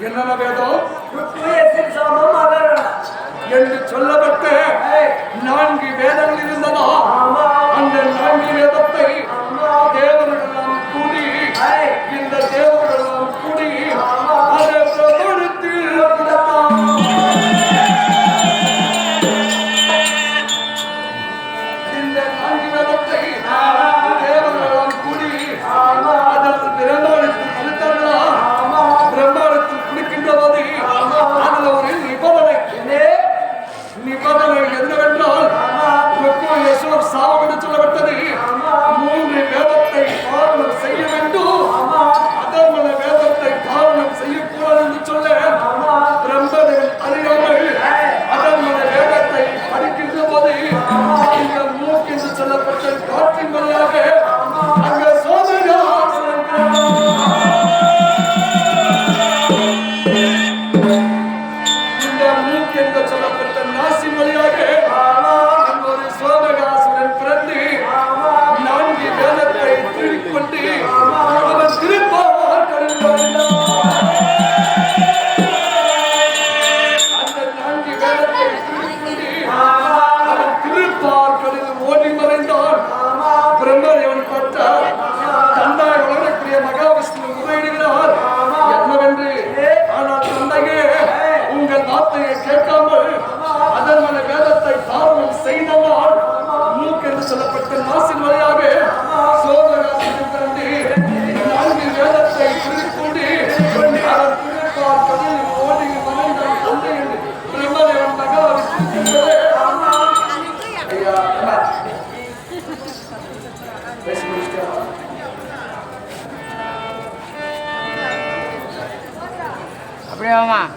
என்னென்ன வேதம்? என்று சொல்லப்பட்ட நான்கு வேதங்கள் இருந்ததா? அந்த நான்கு வேதத்தை தேவர்களெல்லாம் கூடி இந்த தேவர்களெல்லாம் கூடி அதை பிரபடுத்தி. இந்த நான்கு 这样吗？